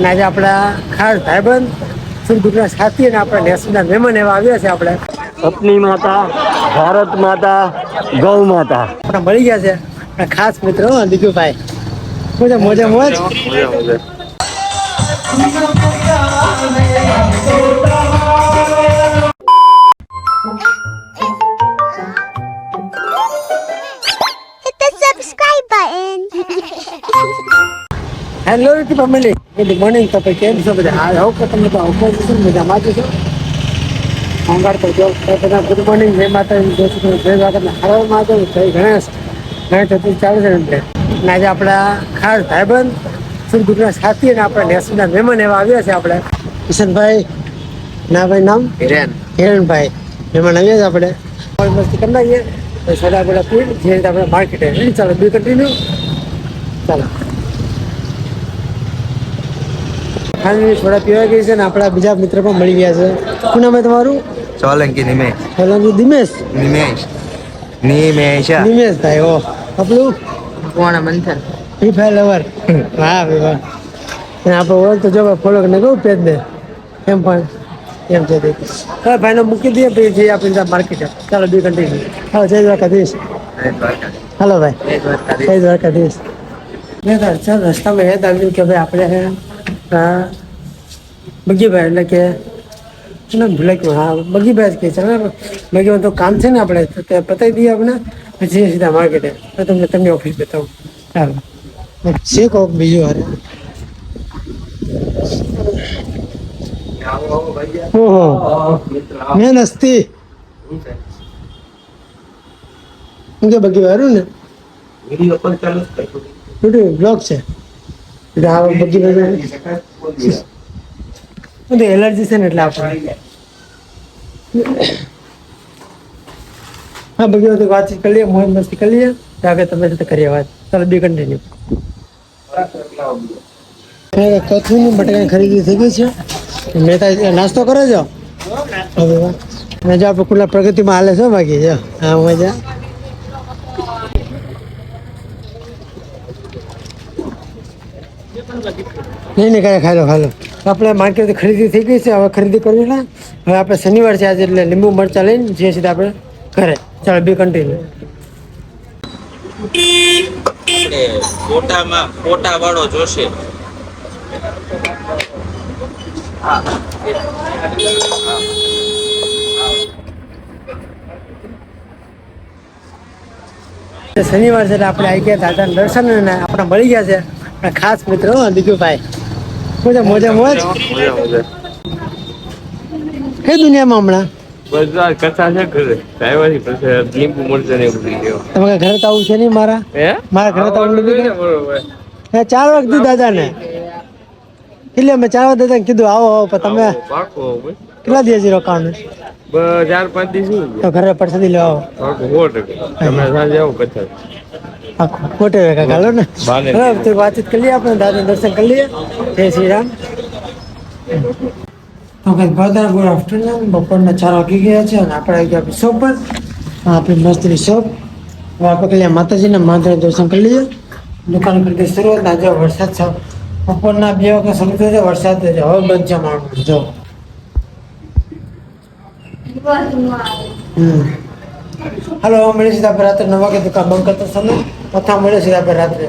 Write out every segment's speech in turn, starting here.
અને આજે આપણા ખાસ ભાઈબંધ દુઃખના સાથી અને આપણા નેશનના મહેમાન એવા આવ્યા છે આપણે. પત્ની માતા ભારત માતા ગૌ માતા. આપણે મળી ગયા છે. આપણા ખાસ મિત્ર દીપુભાઈ દીકુભાઈ મોજે મોજે મોજ. Hit hello YouTube family good morning તો પછી કેમ છો બધા હા હોવ કે તમે તો ઓફર છો મજામાં છો મંગાડ તો જો બધા ગુડ મોર્નિંગ જય માતા જય શ્રી જય દ્વારકા હરવ માધવ જય ગણેશ ગણેશ ચતુર્થી ચાલુ છે એમને અને આજે આપણા ખાસ ભાઈબંધ સુખ દુઃખના સાથી અને આપણા નેશનના મહેમાન એવા આવ્યા છે આપણે કિશનભાઈ ના ભાઈ નામ હિરેન હિરણભાઈ મહેમાન આવ્યા છે આપણે મોજ મસ્તી કરી નાખીએ સદા સોડા બોડા પી જે રીતે આપણે માર્કેટ ચાલો બી કન્ટિન્યુ ચાલો હાલની થોડા પીવા ગઈ છે ને આપણા બીજા મિત્ર પણ મળી ગયા છે. શું નામ તમારું? સોલંકી નિમેશ. સોલંકી દિમેશ? નિમેશ. નિમેશ દિમેશભાઈ ઓ આપણું? કોણ મંથન. ફ્રી ફાયર લવર વાહ ભાઈ વાહ. અને આપણે ઓળખ તો જો ફોલો કરીને કહું પેજ દે એમ પણ. એમ છે તે. હવે ભાઈને મૂકી દઈએ પછી જઈએ આપણે ત્યાં માર્કેટ ચાલો બી કન્ટિન્યુ હા જય દ્વારકાધીશ. હલો ભાઈ. જય દ્વારકાધીશ. મેં તો ચાલ રસ્તામાં યાદ આવ્યું કે ભાઈ આપણે આ બગીભાઈ એટલે કે ભૂલાઈ હા બગીભાઈ જ કહે છે. ને તો કામ છે ને આપણે તો તે પતાવી દઈએ આપણે પછી સીધા માર્કેટે. તો તમને તમને ઓફિસ બતાવું. ચાલો. છે કહો બીજું હારે? ઓહો. મેં નસ્તી. હું કે બગી વારું ને? YouTube બ્લોગ છે? એટલે આ એલર્જી છે ને એટલે આપણે હા બધી તો વાતચીત કરી લઈએ મોજ મસ્તી કરી લઈએ આગળ તમે સાથે કરીએ વાત. ચાલો બી કન્ટિન્યુ કથુની બટાકા ખરીદી થઈ ગઈ છે? મહેતા નાસ્તો કરો છો? હવે વાહ. જો આપણે ખુલ્લા પ્રગતિમાં હાલે છો બાકી જો. હા મજા. નહીં નહીં કાંઈ ખાઈ લો ખાઈ લો. આપણે માર્કેટથી ખરીદી થઈ ગઈ છે હવે ખરીદી કરવી ને. હવે આપણે શનિવાર છે આજે એટલે લીંબુ મરચાં લઈને જે સીધા આપણે ઘરે. ચાલો બી કન્ટિન્યુ ફોટામાં ફોટા વાળો જોશે. શનિવાર છે એટલે આપણે આવી ગયા દાદા દર્શન આપણે મળી ગયા છે. ખાસ મિત્રો હો, દીકુભાઈ મોજા મોજે મોજ. કઈ દુનિયામાં હમણાં? બધા કથા છે ઘરે. લીંબુ મરચાં ને લઈ તમારે ઘરે તો આવું છે નહીં મારા? હે? મારા ઘરે તો આવું નથી? ચાર વાગે દાદાને. એટલે મેં ચાર વાગે દાદાને કીધું આવો આવો પણ તમે પાકો કેટલા દિવસ રોકાણ ચાર પાંચ દિવસ તો ઘરે પરસાદી લેવા આવો. સો ટકા. તમે સાંજે આવો કથા. આખું ખોટે વેગા ગાલો ને બરાબર તો વાતચીત કરી લઈએ આપણે દાદા દર્શન કરી લઈએ. જય શ્રી રામ. તો કઈ બધા ગુડ આફ્ટરનૂન બપોરના ચાર વાગી ગયા છે અને આપણે આવી ગયા આપણી શોપ પર. આપણી મસ્તની શોપ હવે આપણે કલ્યા માતાજીના મંદિર દર્શન કરી લઈએ. દુકાન કરી શરૂઆત. આજે વરસાદ છે. બપોરના બે વાગે શરૂ થયો છે વરસાદ છે હવે બંધ છે માણું જો. હમ. હાલો મળીએ સીધા આપણે રાત્રે નવ વાગે દુકાન બંધ કરતા સમય પથા મળીએ સીધા આપણે રાત્રે.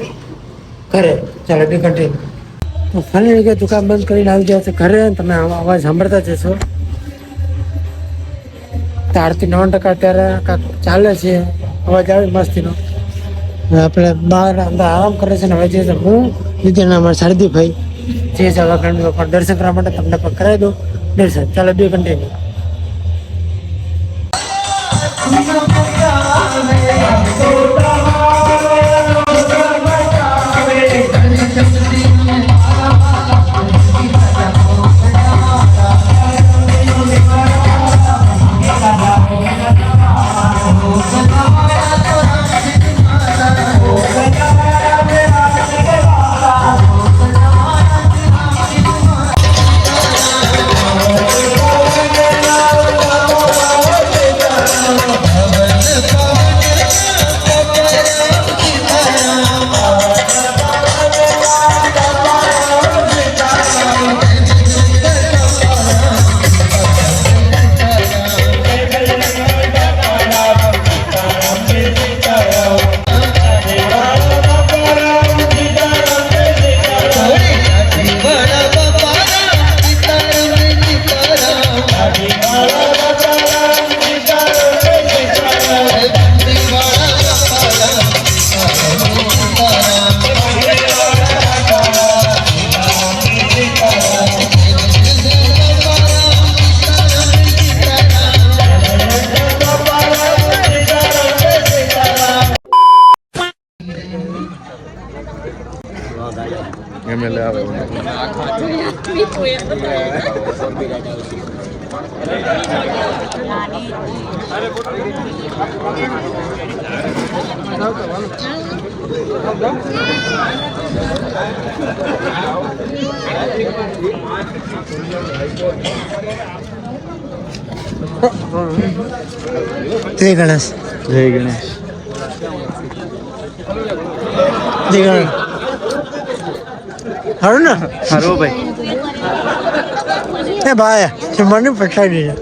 ઘરે. ચાલો બી કન્ટિન્યુ તો ફાઇનલી કે દુકાન બંધ કરીને આવી જાય છે ઘરે. તમે અવાજ સાંભળતા જશો તારથી નવ ટકા અત્યારે કાંક ચાલે છે. અવાજ આવે મસ્તીનો. આપણે બહાર અંદર આરામ કરે છે ને હવે જે હું વિદ્યાના અમારા શારદીભાઈ. જે છે હવે દર્શન કરવા માટે તમને પણ કરાવી દઉં. દર્શન ચાલો બે continue Come on, come on. જય ગણેશ જય ગણેશ જય ગણેશ હારું ને હારો ભાઈ એ ભાઈ જમવાની પછાડી છે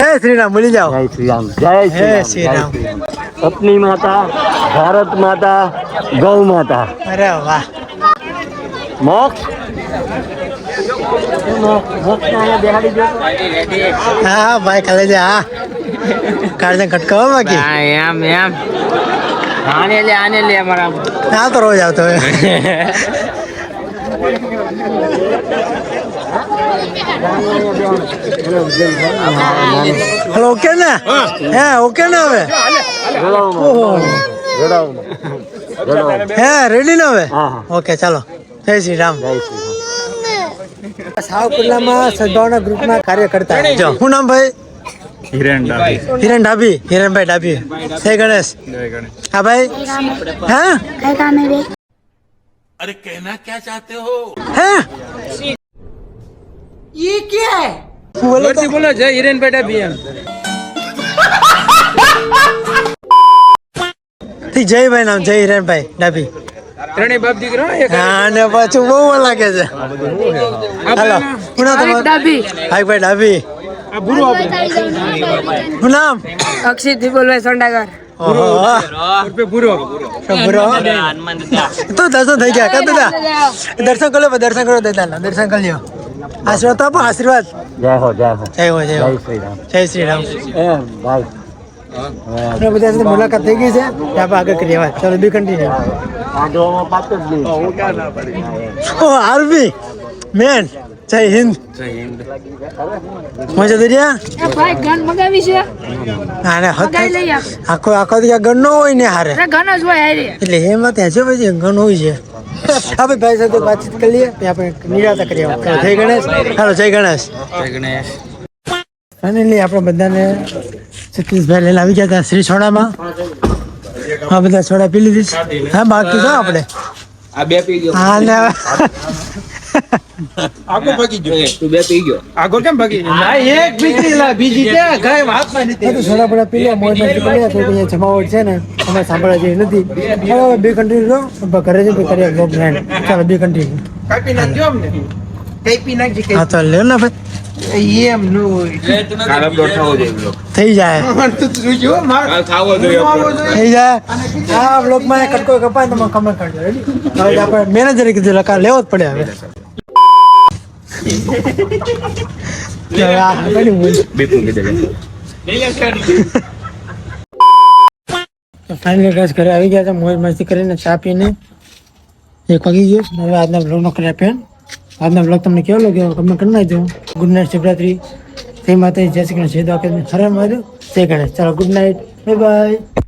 હે શ્રીરામ બોલી જાઓ જય શ્રી રામ જય શ્રી રામ શ્રી જય રામ. શ્રી રામ અપની માતા ભારત માતા ગૌ માતા અરે વાહ મોક્ષ હા ભાઈ કાલે જા હા કાલે ખટકાવા બાકી? એમ એમ. આને લે આને લે અમારા ના તો રોજ આવતો હોય. હલો ઓકે ને? હે ઓકે ને હવે? હે રેડી ને હવે. ઓકે ચાલો. જય શ્રી રામ. જય શ્રી રામ. સાવ કુલ્લામાં સદભાવના ગ્રુપના કાર્યકર્તા જો હું નામ ભાઈ? હિરેન ડાબી હિરેન ડાભી હિરેનભાઈ ડાભી જય ગણેશ જય ગણેશ હા ભાઈ હા क्या काम है बे अरे कहना क्या चाहते हो હે બોલો તો. બોલો જય હિરેન બેટા બી એમ થી જય ભાઈ નામ જય હિરેનભાઈ ડાભી ત્રણેય બાપ દીકરો એક હા ને પાછું બહુ લાગે છે હાલો શું નામ તમારું ડાબી ભાઈ ભાઈ ડાભી શું નામ અક્ષિત દિબોલભાઈ સોંડાગર. તો દર્શન થઈ ગયા. કા દાદા દર્શન કરો દર્શન કરો દાદા દર્શન કરી લ્યો. આશીર્વાદ તો આપો આશીર્વાદ. જય હો જય હો. જય હો જય જય શ્રી રામ. જય શ્રી રામ. ભાઈ બધા સાથે મુલાકાત થઈ ગઈ છે. આપણે આગળ કરીએ. વાત. ચાલો બી કન્ટિન્યુ આ ડોમાં પાક જ નહીં. ઓ આરબી મેન. જય હિન્દ. મજા દરિયા ભાઈ ગન મગાવી છે. આખો આખો દી ગન નો હોય ને હારે. ગન જ હોય હારી. એટલે એમાં ત્યાં છે પછી ગન હોય છે. આપણે ભાઈ સાથે વાતચીત કરી લઈએ. આપણે નિરાતા કરીએ. જય ગણેશ. હાલો જય ગણેશ. જય ગણેશ. ફાઇનલી આપણે બધાને સતીશભાઈ લઈને આવી ગયા હતા શ્રી સોડામાં. હા બધા સોડા પી લીધી હા બાકી છો આપણે. આ બે પી ગયો. હા ને આગો ભાગી ગયો. તું બે પી ગયો. આગો કેમ ભાગી ના એક બીજી લા બીજી ક્યાં? ગાય હાથમાં નથી. બધું સોડા પડા પીલા લે મોજ મસ્તી તો અહીંયા જમાવટ છે ને અમે સાંભળવા જેવી નથી. હવે બે કન્ટિન્યુ રહો ઘરે જઈને કરીએ બ્લોગ બ્રાન્ડ ચાલો બે કન્ટિન્યુ કાપી નાખજો અમને કઈ પી નાખજી કઈ હા તો લે ને ભાઈ. એમ નું થઈ જાય. થઈ જાય. આ બ્લોગમાં કટકો કપાય તો મને કમેન્ટ કરજો. રેડી હવે આપણે મેનેજરે કીધું લકા લેવો જ પડે હવે. ફાઇનલી ગેસ ઘરે આવી ગયા છે મોજ મસ્તી કરીને ચા પીને. એક વાગી ગયો હવે આજના બ્લોગનો કરી આપ્યો આજના બ્લોગ તમને કેવો લાગ્યો? કમેન્ટ કરી નાખજો. Good night Shivratri. જય માતા જય શ્રી કૃષ્ણ. જય દ્વારકા હરે મહાદેવ. જય ગણેશ. ચાલો ગુડ નાઇટ બાય બાય